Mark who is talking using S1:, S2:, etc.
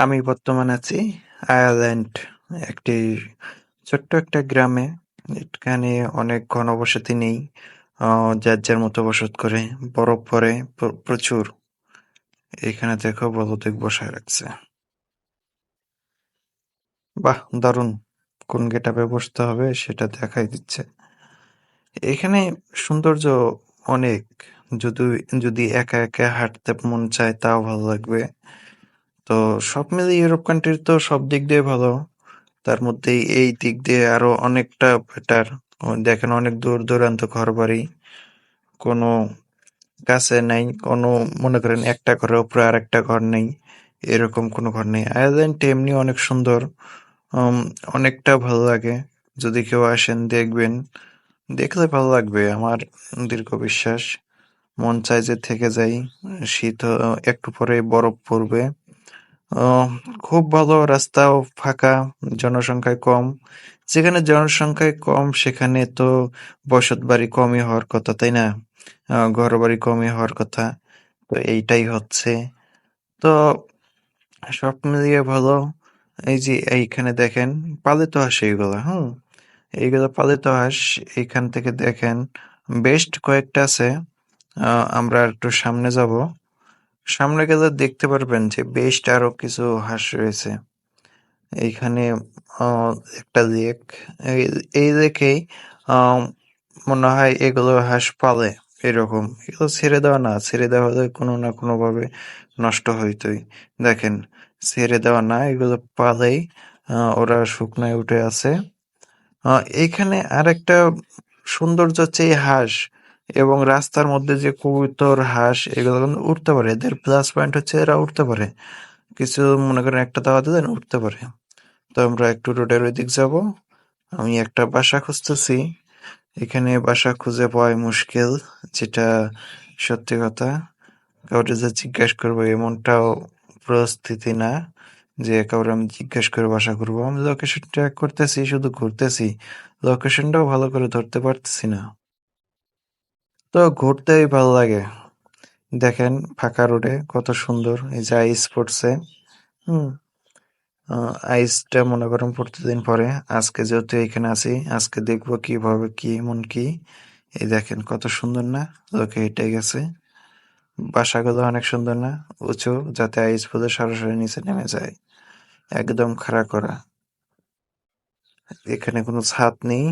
S1: আমি বর্তমানে আছি আয়ারল্যান্ড একটি ছোট্ট একটা গ্রামে। এখানে অনেক ঘনবসতি নেই আহ, যার যার মতো বসত করে। বরফ প্র- প্রচুর। এখানে দেখো বলদেক বসায় রাখছে। বাহ দারুণ। কোন গেটাপে বসতে হবে সেটা দেখাই দিচ্ছে। এখানে সৌন্দর্য অনেক। যদি যদি একা একা হাঁটতে মন চায় তাও ভালো লাগবে। তো সব মিলিয়ে ইউরোপ কান্ট্রি তো সব দিক দিয়ে ভালো। তার মধ্যে এই দিক দিয়ে আরও অনেকটা বেটার দেখেন অনেক দূর দূরান্ত ঘর বাড়ি কোনো কাছে নাই, কোনো মনে করেন একটা ঘরের উপরে আর একটা ঘর নেই, এরকম কোনো ঘর নেই। আয়ারল্যান্ড এমনি অনেক সুন্দর অনেকটা ভালো লাগে। যদি কেউ আসেন, দেখবেন। দেখলে ভালো লাগবে, আমার দীর্ঘ বিশ্বাস। মন চায় যে থেকে যাই, শীত, একটু পরে বরফ পড়বে। আহ, খুব ভালো রাস্তাও ফাঁকা জনসংখ্যায় কম। যেখানে জনসংখ্যায় কম সেখানে তো বসত বাড়ি কমই হওয়ার কথা তাই না? ঘর বাড়ি কমই হওয়ার কথা তো এইটাই হচ্ছে। তো সব মিলিয়ে ভালো এই যে এইখানে দেখেন পালিত হাঁস এইগুলা হুম? এইগুলো পালিত হাঁস এইখান থেকে দেখেন বেস্ট কয়েকটা আছে আমরা একটু সামনে যাব। সামনে গেলে দেখতে পারবেন যে বেস্ট আরও কিছু হাঁস রয়েছে। এইখানে একটা লেক। এই লেকেই আহ, মনে হয় এগুলো হাঁস পালে এরকম। এগুলো ছেড়ে দেওয়া না। ছেড়ে দেওয়া হলে কোনো না কোনোভাবে নষ্ট হইতোই। দেখেন ছেড়ে দেওয়া না এগুলো পালেই ওরা শুকনায় উঠে আছে। আহ, এইখানে আরেকটা সৌন্দর্য হচ্ছে এই হাঁস। এবং রাস্তার মধ্যে যে কবুতর, হাঁস এগুলো কিন্তু উঠতে পারে। এদের প্লাস পয়েন্ট হচ্ছে এরা উঠতে পারে। কিছু মনে করেন একটা দাওয়া দিলেন উঠতে পারে। তো আমরা একটু রোডের ওই দিক যাব। আমি একটা বাসা খুঁজতেছি। এখানে বাসা খুঁজে পাওয়াই মুশকিল, যেটা সত্যি কথা। কাউকে যে জিজ্ঞেস করব এমনটাও পরিস্থিতি না যে কাউরে আমি জিজ্ঞেস করে বাসা করব আমি লোকেশন ট্র্যাক করতেছি, শুধু ঘুরতেছি। লোকেশনটাও ভালো করে ধরতে পারতেছি না। তো ঘুরতেই ভালো লাগে। দেখেন ফাঁকা রোডে কত সুন্দর, এই যে আইস পড়ছে, হুম আইসটা মনে করেন প্রতিদিন পরে আজকে যেহেতু এখানে আছি, আজকে দেখব কীভাবে কি, এমন কি। এই দেখেন কত সুন্দর না, লোকে হেঁটে গেছে। বাসাগুলো অনেক সুন্দর না, উঁচু, যাতে আইস পড়লে সরাসরি নিচে নেমে যায়। একদম খাড়া করা। এখানে কোনো ছাদ নেই